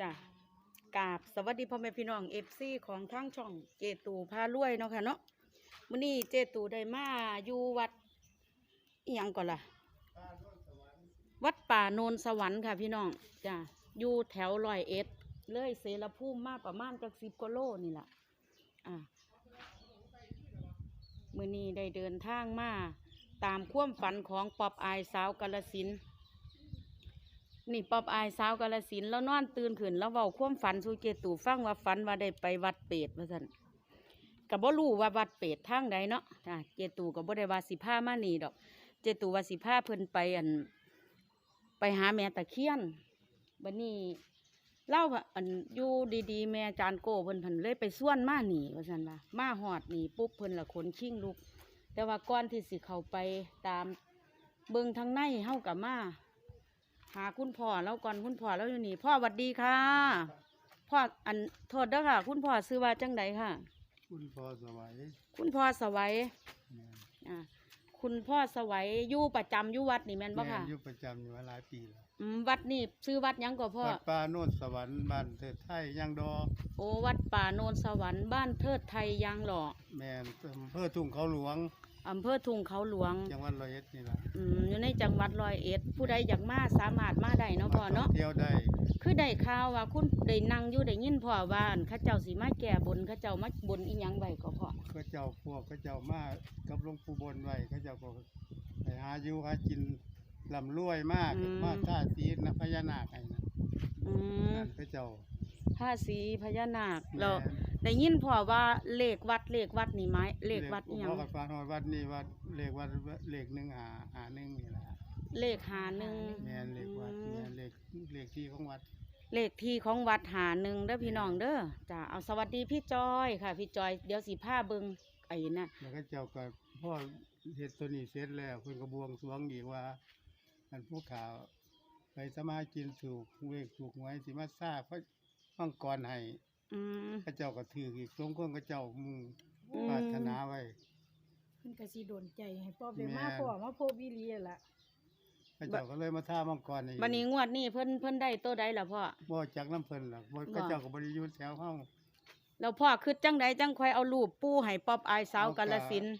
จ้ะกราบสวัสดีพ่อแม่พี่น้องเอฟซีของทั้งช่องเจตูพารวยเนาะค่ะเนาะมื้อนี้เจตูได้มาอยู่วัดอีหยังก่อนล่ะ วัดป่าโนนสวรรค์ค่ะพี่น้องจ้ะอยู่แถวลอยเอ็ดเลยเสรภูมิมาประมาณจักสิบกิโลนี่แหละอะมื้อนี้ได้เดินทางมาตามความฝันของปอบอายสาวกาลสิน นี่ปอบอายสาวกาลสินแล้วนอนตื่นขึ้นแล้วเว้าความฝันสู่เจตูฟังว่าฝันว่าได้ไปวัดเปรตว่าซั่นก็บ่รู้ว่าวัดเปรตทางใดเนาะจ้ะเจตูก็บ่ได้ว่าสิพามานี่ดอก เจตูว่าสิพาเพิ่นไปอัน ไปหาแม่ตะเคียนบัดนี้เล่าว่าอันอยู่ดีๆ แม่จานโก้เพิ่นเพิ่นเลยไปส่วนมาหนีว่าซั่นว่ามาหอดหนีปุ๊บเพิ่นละขนชิ่งลุก แต่ว่าก่อนที่สิเข้าไปตามเบิ่งทางในเฮากับมา หาคุณพ่อแล้วก่อนคุณพ่อแล้วอยู่นี่ พ่อหวัดดีค่ะ พ่ออันโทษเด้อค่ะ คุณพ่อซื้อว่าจังไดค่ะ คุณพอสวัยคุณพ่อสวัยแม่นอ่าคุณพ่อสวัยอยู่ประจำอยู่วัดนี่แม่นบ่แม่ค่ะนอยู่ประจำอยู่มาหลายปีแล้วอืมวัดนี่ซื้อวัดหยังก็พ่อ วัดป่าโน่นสวรรค์บ้านเทิดไทยยังดอโอ้วัดป่าโนนสวรรค์บ้านเทิดไทยยางหล่อแม่นอำเภอทุ่งเขาหลวง อำเภอทุ่งเขาหลวง จังหวัดร้อยเอ็ดนี่ล่ะอืมอยู่ในจังหวัดร้อยเอ็ด ผู้ใดอยากมาสามารถมาได้เนาะพ่อเนาะมท่งเที่ยวได้คือได้ข่าวว่าคุณได้นั่งอยู่ได้ยินพ่อว่าอั่นเข้าเจ้าสิมาแก่บนเข้าเจ้ามาบนอีหยังไว้ก็พ่อเขาเจ้าพวกเขาเจ้ามากับหลวงปู่บนไว้เขาเจ้าก็ไปหาอยู่หากินลำรวยมากมาท่าสีนะพญานาคไอ้นะอืมนั่นเขาเจ้า ผ้าสีพญานาคแม่นเราได้ยินพ่อว่าเลขวัดเลขวัดนี่ไหมเลขวัดอีหยังพ่อกับฟ้าหอยวัดนี่วัดเลขวัดเลขหนึ่งหาหาหนึ่งนี่ล่ะเลขหาหนึ่งแม่นเลขวัดอืแม่มนเลขเลขที่ของวัด เลขที่ของวัดหาหนึ่งเด้อพี่น้องเด้อจ้าเอาสวัสดีพี่จอยค่ะ พี่จอยเดี๋ยวสีผ้าเบิงไอ้น่ะแล้วก็เจ้าก็พ่อเฮ็ดตัวนี้เสร็จแล้วเพิ่นก็บวงสรวงอีกว่าอันผู้ข่าวไปสมากินถูกเลขถูกหวยสิมาทราบพระ มังกรให้อืมพระเจ้าก็ถืออีกสงคนก็เจ้ามุ่งอืมปรารถนาไว้ เพิ่นก็สิโดนใจให้ป๊อบได้แม่มานพ่อมาพบอีหลีนั่นล่ะพระเจ้าก็เลยมาท่ามังกรให้บันนี้งวดนี้เพิ่นเพิ่นได้ตัวใดล่ะพ่อ บ่จักน้ำเพิ่นหรอกบ่บ่พระเจ้าก็บ่ได้อยู่แถวเฮา แล้วพ่อคือจังใดจังคอยเอารูปปูให้ป๊อบอายสาวเอากาลสินธุ์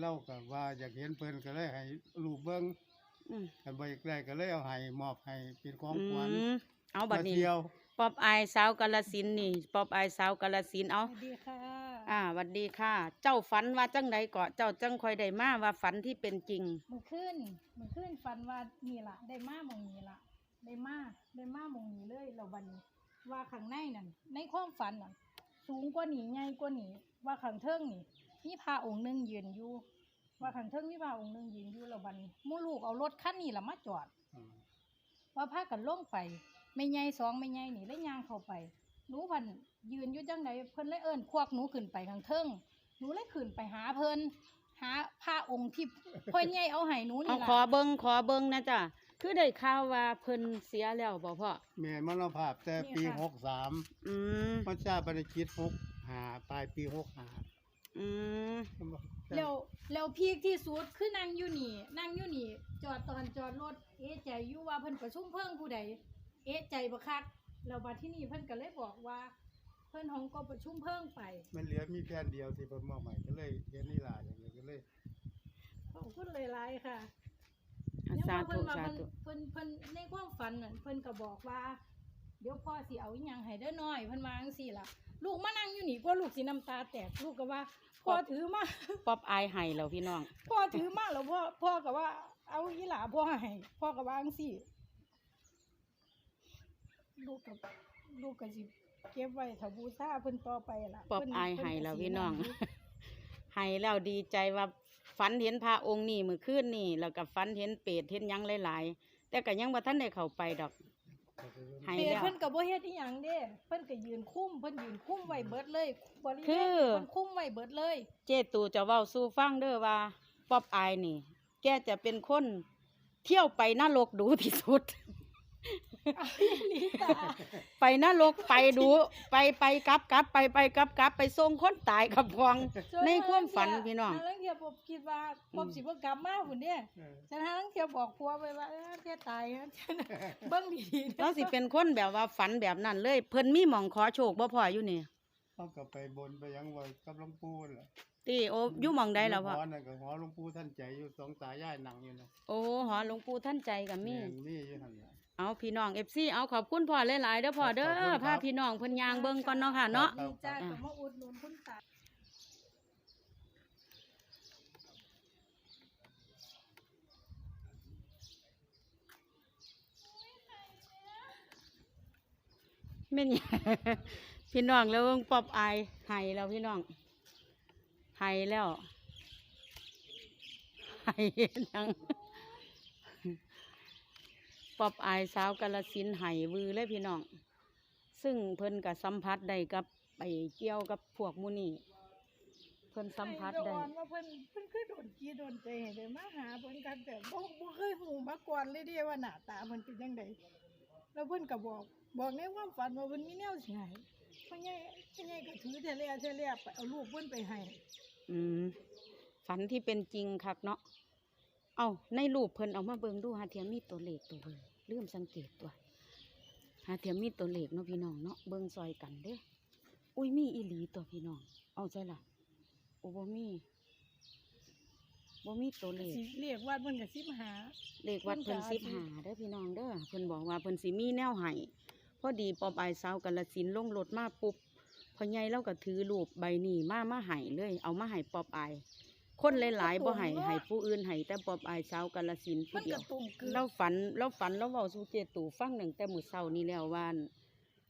เล่าก็ว่าอยากเห็นเพิ่นก็เลยให้รูปเบิ่งอืมกันบ่อยากได้ก็เลยเอาให้มอบให้เป็นของอืขวัญมเอาบัดมานี้ เที่ยว ป๊อบอายสาวกาลสินธุ์นี่ป๊อบอายสาวกาลสินธุ์เอาสวัสดีค่ะ อ่าหวัดดีค่ะ เจ้าฝันว่าจังใดเกาะเจ้าจังคอยได้มาว่าฝันที่เป็นจริงเมื่อคืนเมื่อคืนฝันว่านี่ล่ะได้มาหมองนี้ล่ะได้มาได้มาหมองนี้เลยแล้วบัดนี้ว่าข้างในนั่นในความฝันน่ะสูงกว่านี้ใหญ่กว่านี้ว่าข้างเทิงนี่มีพระองค์หนึงยืนอยู่ ว่าข้างเทิงมีพระองค์หนึงยืนอยู่แล้วบัดนี้หมู่ลูกเอารถคันนี้ล่ะมาจอดอืมว่าพากันลงไป ไม่ใหญ่สองไม่ใหญ่นี่เลยย่างเข้าไปหนูพันยืนอยู่จังใดเพิ่นเลยเอิ้นควักหนูขึ้นไปข้างเทิงหนูเลยขึ้นไปหาเพิ่นหาผ้าองค์ที่พ่อใหญ่เอาให้หนูเอานี่ขอล่ะเบิงขอเบิงนะจ๊ะคือได้ข่าวว่าเพิ่นเสียแล้วบ่พ่อแม่มรณภาพแต่ปีหกสามอืมพระเจ้าบริกิตหกหาปลายปีหกหาอืมแล้วแล้วพีคที่สุดคือนั่งอยู่นี่ นั่งอยู่นี่ จอดตอนจอดรถเอะใจอยู่ว่าเพิ่นประชุมเพิ่งผู้ใด เอะใจบ่คักแล้วมาที่นี่เพิ่นก็เลยบอกว่า เพิ่นของก็ประชุมเพิ่งไปมันเหลือมีแผ่นเดียวที่เพิ่นมอบใหม่ก็เลยเห็นนี่ล่ะอย่างนี้ก็เลยขอบคุณหลายๆค่ะอะเนี่ยสาว่าธุเพิ่นว่าสาเพิ่นธุเพิ่นเพิ่นในความฝันนั่นเพิ่นก็บอกว่า เดี๋ยวพ่อสิเอาอีหยังให้เด้อน้อยเพิ่นว่าจังซี่ล่ะ ลูกมานั่งอยู่นี่กลัวลูกสิน้ำตาแตกลูกก็ว่าพ่อถือมา ป๊อบอายให้แล้วพี่น้อง พ่อถือมาแล้วพ่อพ่อก็ว่าเอาอีหลาพ่อให้พ่อก็ว่าจังซี่ ลูกกับลูกก็สิเก็บไว้ถ้าบูชาเพิ่นต่อไปล่ะป๊อบเพิ่นอายเพิ่ให้ก็แล้วสิพี่น้อง ยู่ ให้แล้วดีใจว่าฝันเห็นพระองค์นี่มื้อคืนนี่แล้วก็ฝันเห็นเปรตเห็นหยังหลายๆ แต่ก็ยังบ่ทันได้เข้าไปดอก ให้เปรตแล้ว เพิ่นก็บ่เฮ็ดอีหยังเด้เพิ่นก็ยืนคุ้มเพิ่นยืนคุ้มไว้เบิดเลยบริเวณคือ เพิ่นคุ้มไว้เบิดเลย เจตูจะเว้าสู่ฟังเด้อว่าป๊อบอายนี่ แกจะเป็นคนเที่ยวไปนรกดูที่สุดเอาอีหลีตา ไปนรกไปดูไปไปกลับกลับไปไปกลับกลับไปส่งคนตายกับพองในความฝันพี่น้องทางลังเทียผมคิดว่าผมสิบ่กลับมาพุ่นเด้เออฉันทางลังเทียบอกผัวไปว่าเออเทียตายนะเบิ่งดีๆนะเราสิเป็นคนแบบว่าฝันแบบนั้นเลย เพิ่นมีหมองขอโชคบ่พออยู่นี่เขาก็ไปบนไปยังไว้กับหลวงปู่นั่นล่ะตีโออยู่หมองใดล่ะพ่อหอนั่นก็หอหลวงปู่ท่านใจอยู่สองตายายนั่งอยู่นะโอ้หอหลวงปู่ท่านใจกับมีแม่นมีอยู่หั่นล่ะ เอาพี่น้อง FC เอาขอบคุณพ่อหลายๆเด้อพ่อเด้ขอบคุณอครับ พาพี่น้องเพิ่นย่างเบิ่งก่อนเนาะค่ะเนาะ ครับดีจ้าก็มาอุดหนุนคุณตา แม่นหยัง พี่น้องแล้วเบิ่งปอบอายไห้แล้วพี่น้องไห้แล้วไห้เฮ็ดหยัง ปอบอายสาวกาลสินธุ์ไห้วือเลยพี่น้อง ซึ่งเพิ่นก็สัมผัสได้กับไปเกี่ยวกับพวกหมูนี่เพิ่นสัมผัสได้อ่อนว่าเพิ่นเพิ่นคือโดนจีโดนใจให้ได้มาหาเพิ่นกันแต่บ่บ่เคยหูมาก่อนเลยเด้ว่าหน้าตาเพิ่นเป็นจังไดแล้วเพิ่นก็บอก บอกในความฝันว่าเพิ่นมีแนวสิให้พ่อใหญ่พ่อใหญ่ก็ถือเทเลียเทเลียไปเอาลูกเพิ่นไปให้อืมฝันที่เป็นจริงคักเนาะ เอาในรูปเพิ่นเอามาเบิ่งดูหาเทียมมีตัวเลขตัวเบิ่งลืมสังเกตตัวหาเทียมมีตัวเลขเนาะพี่น้องเนาะเบิ่งซอยกันเด้ออุ้ยมีอีหลีตัวพี่น้อง เอาใจล่ะโอ้บ่มีบ่มีตัวเลขสิเรียกว่าเพิ่นก็สิมาหาเลขวัดเพิ่นเพิ่สินบก็หาอาจสิเด้อพี่น้องเด้อเพิ่นบอกว่าเพิ่นสิมีแนวให้พอดีปอบอายสาวกาลสินธุ์ลงรถมาปุ๊บพ่อใหญ่เราก็ถือรูปใบนี้มามาให้เลย เอามาให้ปอบอาย คนหลายๆบ่ให้ให้ผู้อื่นให้แต่ปอบอายสาวกาลสินธุ์ผู้มันเดียก็วตรงคือเราฝันเราฝันเราเว้าสู่เจตูฟังหนึ่งแต่มื้อเช้านี้แล้วว่าอั่น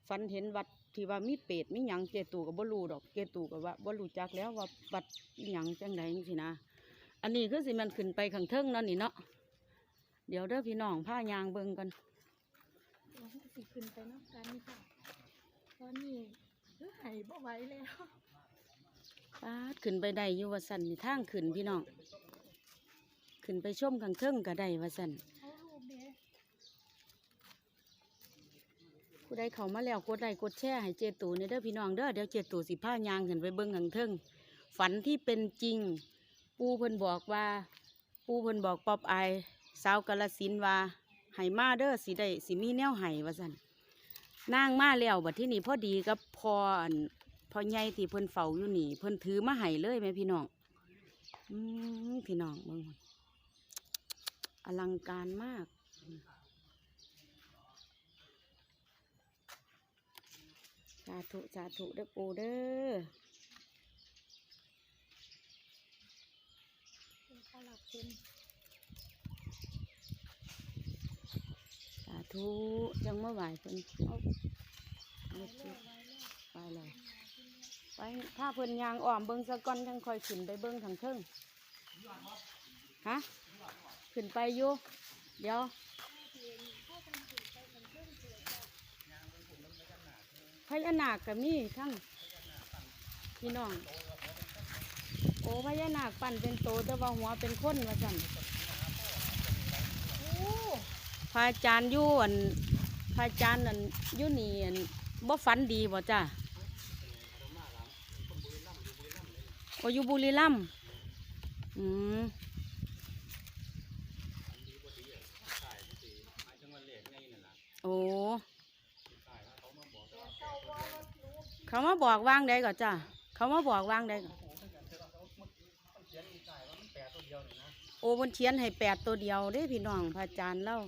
ฝันเห็นวัดที่ว่ามีเปรตมีหยังเจตูก็บ่รู้ดอกเจตูก็ว่าบ่รู้จักแล้วว่าวัดอีหยังจังไดจังซี่นะ อันนี้คือสิมันขึ้นไปข้างเทิงเนาะนี่เนาะเดี๋ยวเด้อพี่น้องพายางเบิ่งกันเราสิขึ้นไปนำกันค่ะตอนนี้คือให้บ่ไหวแล้ว ปาดขึ้นไปได้อยู่ว่าสันนี่ทางขึ้นพี่น้อง ขึ้นไปชมข้างเทิงก็ได้ว่าสันเอาลูกเด้ผู้ใดเขามาแล้วกดไลค์กดแชร์ให้เจตูในเด้อพี่น้องเด้อเดี๋ยวเจตูสิพายางขึ้นไปเบิ่งข้างเทิงฝันที่เป็นจริง ปูเพิ่นบอกว่า ปูเพิ่นบอกปอบอสาวกาลสินว่าให้มาเด้อสิได้สิมีแนวให้ว่าสันนางมาแล้วบัดที่นี่พอดีกับพอ พอใหญ่ที่เพิ่นเฝ้าอยู่นี่ เพิ่นถือมาให้เลยแม่พี่น้องอืมพี่น้องเบิ่งอลังการมาก สาธุสาธุเด้อปูเด้อสาธุจังเมื่อไหวเพิ่นเอาเอาสิไปเลย ไปถ้าเพิ่นยางอ้อมเบิ้งสะก้อนจังคอยขึ้นไปเบิ้งทางเทิงฮะขึ้นไปอยู่เดี๋ยวพญานาคก็มีทั้งพี่น้อง โอ้พญานาคปั่นเป็นโตแต่ว่าหัวเป็นคนว่าสั่นพระอาจารย์ยู่อันพระอาจารย์อันยู่นี่อันบ่ฝันดีบ่จ้ะ โออยู่บุรีรัมย์อืมโอ้ เขามาบอกวางใดก่อนจ้ะ เขามาบอกวางใดก่อนโอ้บนเทียนให้แปดตัวเดียวเด้พี่น้องพระอาจารย์เล่า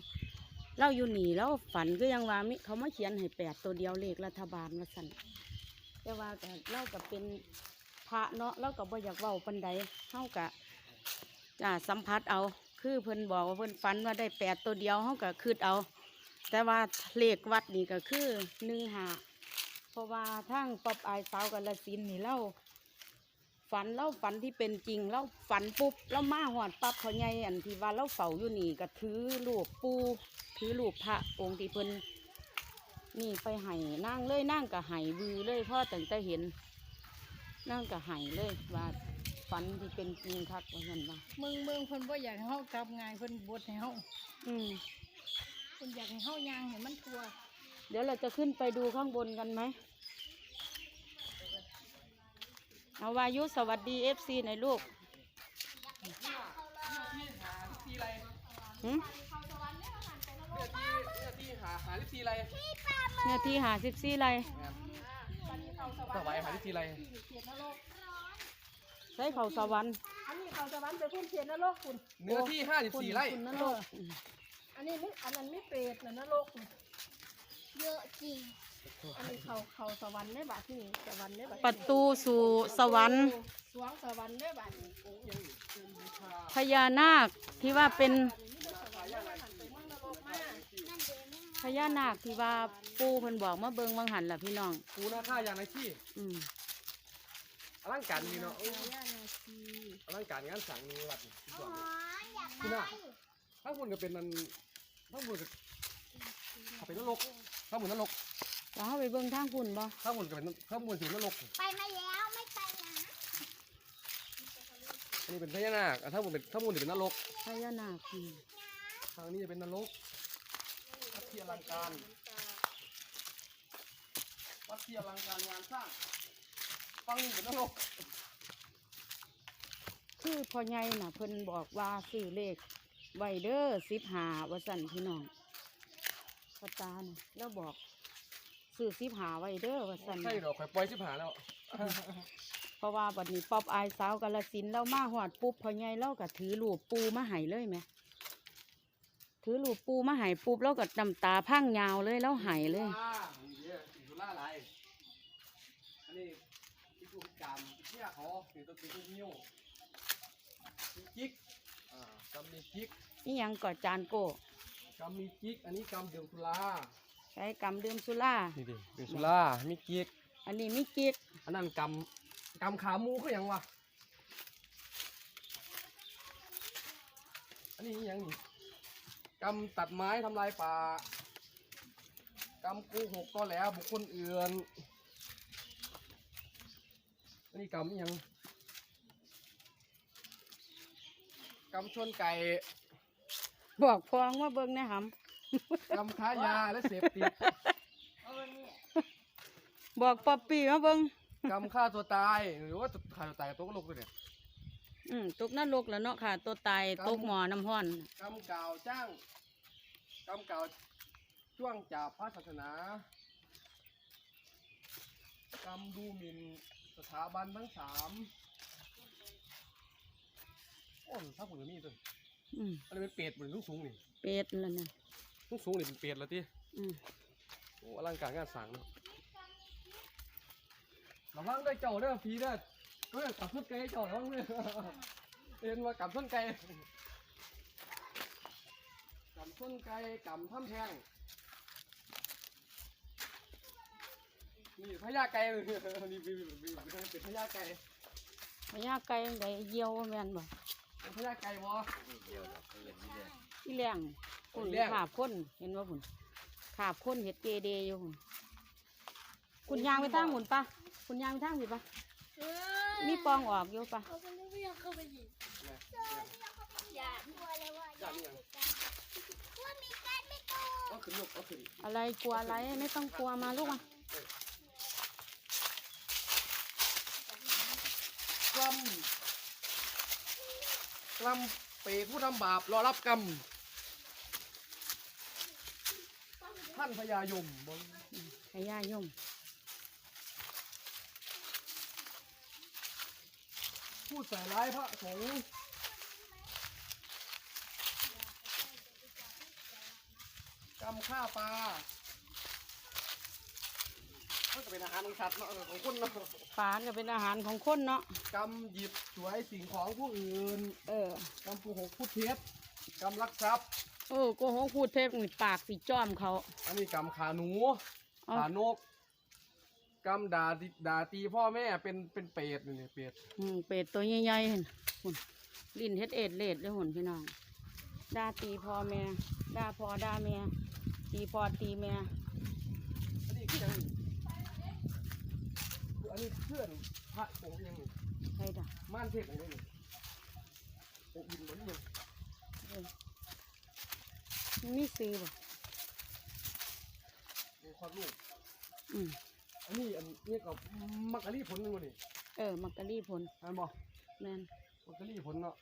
เราอยู่หนีแล้วฝันก็ยังว่ามิเขามาเขียนให้แปดตัวเดียวเลขรัฐบาลมาสั่นแต่ว่าก็เล่ากับเป็น พระเนาะเรากับบ่อยากเว้าปันใดเฮากะจ้าสัมผัสเอา คือเพิ่นบอกว่าเพิ่นฝันว่าได้แปดตัวเดียวเฮาก็คืดเอา แต่ว่าเลขวัดนี่ก็คือหนึ่งหาเพราะว่าทางปอบอายสาวกันละสินนี่เล่าฝันเล่าฝันที่เป็นจริงเล่าฝันปุ๊บเล่ามาหอดปั๊บเขาใหญ่อันที่ว่าเล่าเฝ้าอยู่นี่ก็ถือรูปปูถือรูปพระองค์ที่เพิ่นนี่ไปไห้นั่งเลยนั่งกับไห้บือเลยพ่อตั้งแต่เห็น นั่งกับไห้เลยว่าฝันที่เป็นจริงครับว่าเงินว่าเมืองเมืองเพิ่นบ่อยากให้เฮากลับง่ายเพิ่นบดให้เฮาอืมคุณอยากให้เฮายางให้มันทั่วเดี๋ยวเราจะขึ้นไปดูข้างบนกันไหมเอาวายุสวัสดีเอฟซีหน่อยลูกหืมที่หาหาที่ทีไรเนี่ยที่หาสิบสี่ไร สบายหาที่ทีไรใช้เขาสวรรค์อันนี้เขาจะวันไปคุณเขียนนรกคุณ เนื้อที่ห้าสิบสี่ไร่ คุณนั่นโลกอันนี้ไม่อันนั้นไม่เปรตนะนรกคุณเยอะจริงอันนี้เขาเขาสวรรค์ได้บาทที่นี่สวรรค์ได้บาทประตูสู่สวรรค์สวงสวรรค์ได้บาทนี่พญานาคที่ว่าเป็น พญานาคที่ว่า ปูเพิ่นบอกมาเบิงวังหันล่ะพี่น้องกูหน้าค่ายางในที่อืมอลังการดีเนาะย่านาคีอลังการงานสั่งนี่วัดนี่สุดยอ๋ออดเลยอยากคุณไปน่ะข้างบนก็เป็นนันข้างบนก็ถ้าเป็นนรกข้างบนนรกเราเข้าไปเบิงทางคุณบ่ข้างบนก็เป็นข้างบนถึงนรก ไปมาแล้วไม่ไปนะอันนี้เป็นพญานาคอะข้างบนเป็นข้างบนจะเป็นนรก พญานาคอืมทางนี้จะเป็นนรกวัดที่อลังการ วัดที่อลังการงานสร้างฟังนี่เป็นนรกคือพ่อใหญ่น่ะเพิ่นบอกว่าซื้อเลขไวเดอร์สิบหาว่าสั่นพี่น้องพ่อตาน่ะแล้วบอกซื้อสิบหาไวเดอร์ว่าสั่นใช่ดอกข่อยปล่อยชิบหายแล้วเพราะว่าบัดนี้ป๊อบอายสาวกาลสินธุ์เรามาหอดปุ๊บพ่อใหญ่เราก็ถือลูกปูมาให้เลยไหมถือลูกปูมาให้ปุ๊บเราก็น้ำตาพังยาวเลยแล้วให้เลยอ่านี่เด้อ ยเขาสีตัวสีตัวนิ้วมีจิกอ่ากำมีจิกนี่ยังกอดจานโก้กำมีจิก อันนี้กำดื่มสุราใช้กำดื่มสุรานี่ดิดื่มสุรามีจิก อันนี้มิกิก อันนั้นกำกำขาหมูเขาอย่างวะอันนี้อิหยังนี่กำตัดไม้ทำลายป่ากำกูหกก็แล้วบุคคลอื่นอั นนี้กำอิหยังกำชนไก่บอกพองว่าเบิ่งแหนะหกำค้ายาและเสพติดำบอกป๊อปปี้มาเบิ่งกำฆ่าตัวตาย หรือว่าฆ่าตัวตายกับตัวก็ลกด้วยเนี่ยอืมตกนรกแล้วเนาะค่ะ ตัวตายตกหมอน้ำห้อน กำกล่าวจ้างกำกล่าวจ้วงจับพระศาสนากำดูหมิ่น สถาบันทั้งสามโอ้ยถ้าผมจะมีตัวอืมอันนี้เป็นเป็ดเหมือนลูกสูงนี่เป็ดแล้วนะลูกสูงนี่เป็นเป็ดแล้วที่อืมโอ้อลังการงานสั่งเนาะระวังด้วยเจ้าเด้อผีเด้อเฮ้ยกลับส้นไก่เจ้าระวังด้วยเอ็นว่ากลับส้นไก่กำส้นไก่กำท่ำแพง นี่พญาไก่นี่นี่นี่นี่เป็นพญาไก่พญาไก่ไก่เยี่ยวแม่นบ่เป็นพญาไก่บ่ที่แรงคุณอีแรงขาบคนเห็นว่าคุณขาบคนเห็ดเกเดอยู่คุณคุณยางไปทางหุ่นปะคุณยางไปทางสิปะมีปองออกอยู่ปะเขาก็ไม่อยากเข้าไปอีกอย่ากลัวเลยว่าอย่าติดกันกลัวมีการไม่โตเอาขึ้นลูกเอาขึ้นอะไรกลัวอะไรไม่ต้องกลัวมาลูกมา กำกำเปรตผู้ทำบาปรอรับกรรมท่านพญายมบ่พญายมพูดใส่ร้ายพระสงฆ์กำฆ่าปลา ก็จะเป็นอาหารของสัตว์เนาะของคนเนาะปลาก็เป็นอาหารของคนเนาะกำหยิบฉวยสิ่งของผู้อื่นเออกำปูหกผู้เท็จกำลักทรัพย์โอ้โกหกพูดเทพนี่ปากสีจ้อมเขา อันนี้กำขาหนูเอาขานกกำด่าติด่าตีพ่อแม่เป็นเป็นเปรตนี่เนี่ยเปรตอืมเป็ดตัวใหญ่ๆหั่นหุ่นลิ้นเฮ็ดเอ็ดเลดเลยหุ่นพี่น้องด่าตีพ่อแม่ด่าพ่อด่าแม่ตีพ่อตีแม่อันนี้คือยังคื อันนี้เพื่อนพระโขงยังนี่ใครด่ะม่านเทพของนี่นโอ้ยินมันยังนมีซื้อบ่มีความรู้อืมอันนี้อันนี้กับมักกะลีผลนึงวะนี่เออ มักกะลีผลอ่านบอกแมนมักกะลีผลเนาะ